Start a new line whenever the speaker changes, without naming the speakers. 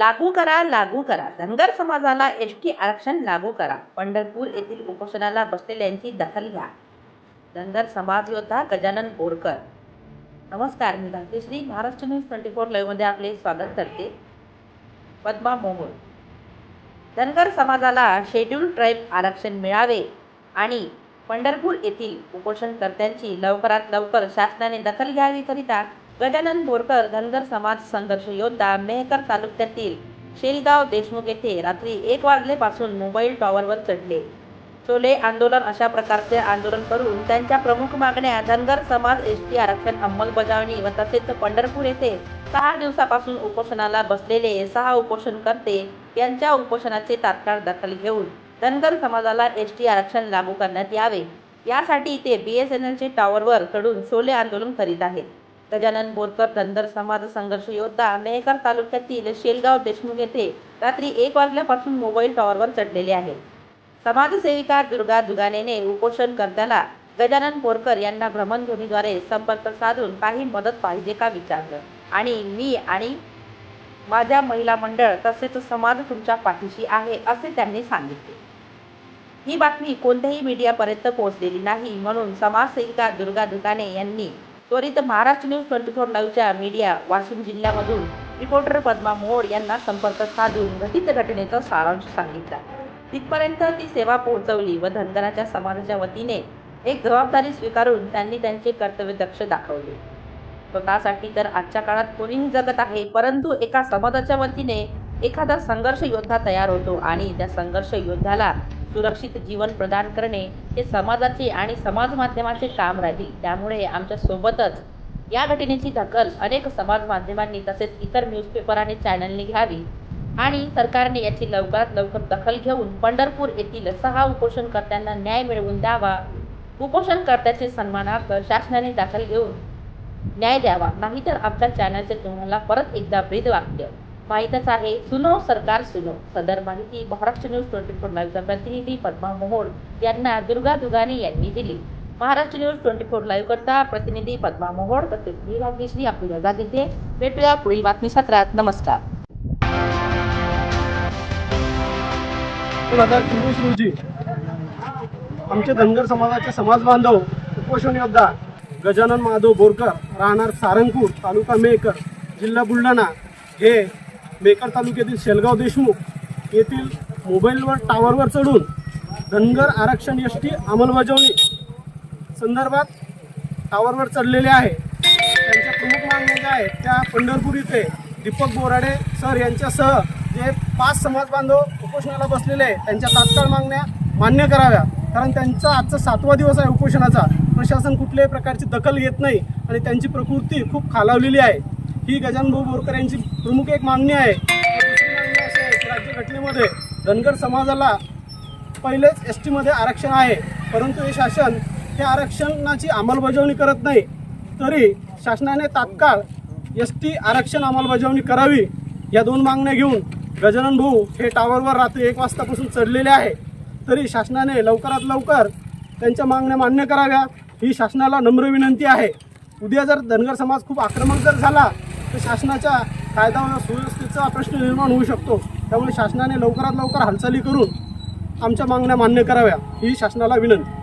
लागू करा लागू करा. धनगर समाजाला एस टी आरक्षण लागू करा. पंढरपूर येथील उपोषणाला बसलेल्यांची दखल घ्या. धनगर समाज योद्धा गजानन बोरकर. नमस्कार मी Bhagyashree Maharashtra news twenty four लाईव्हमध्ये आपले स्वागत करते. पद्मा मोहोळ. धनगर समाजाला शेड्यूल ट्राईब आरक्षण मिळावे आणि पंढरपूर येथील उपोषणकर्त्यांची लवकरात लवकर शासनाने दखल घ्यावी करिता गजानन बोरकर धनगर समाज संघर्ष योद्धा मेहकर तालुक्यातील शेलगाव देशमुख येथे रात्री एक वाजलेपासून मोबाईल टॉवरवर चढले. चोले आंदोलन अशा प्रकारचे आंदोलन करून त्यांच्या प्रमुख मागण्या धनगर समाज एस टी आरक्षण अंमलबजावणी व तसेच पंढरपूर येथे सहा दिवसापासून उपोषणाला बसलेले सहा उपोषणकर्ते यांच्या उपोषणाचे तात्काळ दखल घेऊन धनगर समाजाला एस टी आरक्षण लागू करण्यात यावे. यासाठी ते बी एस एन एलचे टॉवरवर चढून सोले आंदोलन करीत आहेत. गजानन बोरकर धनगर समाज संघर्ष योद्धा मेहकर तालुक्यातील शेलगाव देशमुख येथे रात्री एक वाजल्यापासून मोबाईल टॉवरवर चढलेले आहे समाजसेविका दुर्गा दुगानेने उपोषणकर्त्याला गजानन बोरकर यांना भ्रमणध्वनीद्वारे संपर्क साधून काही मदत पाहिजे का विचारलं? आणि मी आणि माझ्या महिला मंडळ तसेच समाज तुमच्या पाठीशी आहे असे त्यांनी सांगितले. ही बातमी कोणत्याही मीडियापर्यंत पोहोचलेली नाही म्हणून समाजसेविका दुर्गा दुकाने यांनी त्वरित महाराष्ट्र न्यूज ट्वेंटी फोर लाईव्हच्या मीडिया वाशिम जिल्ह्यामधून रिपोर्टर पद्मा मोड यांना संपर्क साधून घटित घटनेचा सारांश सांगितला. तिथपर्यंत ती सेवा पोहोचवली व धनगराच्या समाजाच्या वतीने एक जबाबदारी स्वीकारून त्यांनी त्यांचे कर्तव्य दक्ष दाखवले. स्वतःसाठी तर आजच्या काळात कोणीही जगत आहे परंतु एका समाजाच्या वतीने एखादा संघर्ष योद्धा तयार होतो आणि त्या संघर्ष योद्ध्याला सुरक्षित जीवन प्रदान करणे हे समाजाचे आणि समाज माध्यमाचे काम राहील. त्यामुळे आमच्या सोबतच या घटनेची दखल अनेक समाज माध्यमांनी तसेच इतर न्यूजपेपर आणि चॅनलनी घ्यावी आणि सरकारने याची लवकरात लवकर दखल घेऊन पंढरपूर येथील सहा उपोषणकर्त्यांना न्याय मिळवून द्यावा. उपोषणकर्त्याचे सन्मानार्थ शासनाने दखल घेऊन न्याय द्यावा. नाहीतर आमच्या चॅनलचे तुम्हाला परत एकदा ब्रीद वाक्य माहीतच आहे. सुनो सरकार सुनो. सदर माहिती महाराष्ट्र न्यूज ट्वेंटी फोर लाईव्हचा प्रतिनिधी पद्मा मोहोळ यांना दुर्गा दुगाने यांनी दिली. Maharashtra news twenty four live करता प्रतिनिधी पद्मा मोहोळ तसेच मी भाग्यश्री आपली रजा देते. भेटूया पुढील बातमी सत्रात नमस्कार.
दोन हजार चोवीस रोजी आमचे धनगर समाजाचे समाज बांधव उपोषण योद्धा गजानन माधव बोरकर राहणार सारंगपूर तालुका मेकर जिल्हा बुलढाणा हे मेकर तालुक्यातील शेलगाव देशमुख येथील मोबाईलवर टावरवर चढून धनगर आरक्षण एस टी अंमलबजावणी संदर्भात टावरवर चढलेले आहे. त्यांच्या प्रमुख मागण्या ज्या आहेत त्या पंढरपूर इथे दीपक बोराडे सर यांच्यासह जे पाच समाज बांधव उपोषणाला बसलेले आहे त्यांच्या तात्काळ मागण्या मान्य कराव्या. कारण त्यांचा आजचा सातवा दिवस आहे उपोषणाचा. प्रशासन कुठल्याही प्रकारची दखल घेत नाही आणि त्यांची प्रकृती खूप खालावलेली आहे. ही गजानभाऊ बोरकर यांची प्रमुख एक मागणी आहे. मागणी अशी आहे की राज्यघटनेमध्ये धनगर समाजाला पहिलेच एस टीमध्ये आरक्षण आहे. परंतु हे शासन त्या आरक्षणाची अंमलबजावणी करत नाही. तरी शासनाने तात्काळ एस टी आरक्षण अंमलबजावणी करावी या दोन मागण्या घेऊन गजानन भाऊ हे टावरवर रात्री एक वाजतापासून चढलेले आहे. तरी शासनाने लवकरात लवकर त्यांच्या मागण्या मान्य कराव्या. ही शासनाला नम्र विनंती आहे. उद्या जर धनगर समाज खूप आक्रमक जर झाला तर शासनाच्या कायदा व सुव्यवस्थेचा प्रश्न निर्माण होऊ शकतो. त्यामुळे शासनाने लवकरात लवकर हालचाली करून आमच्या मागण्या मान्य कराव्या ही शासनाला विनंती.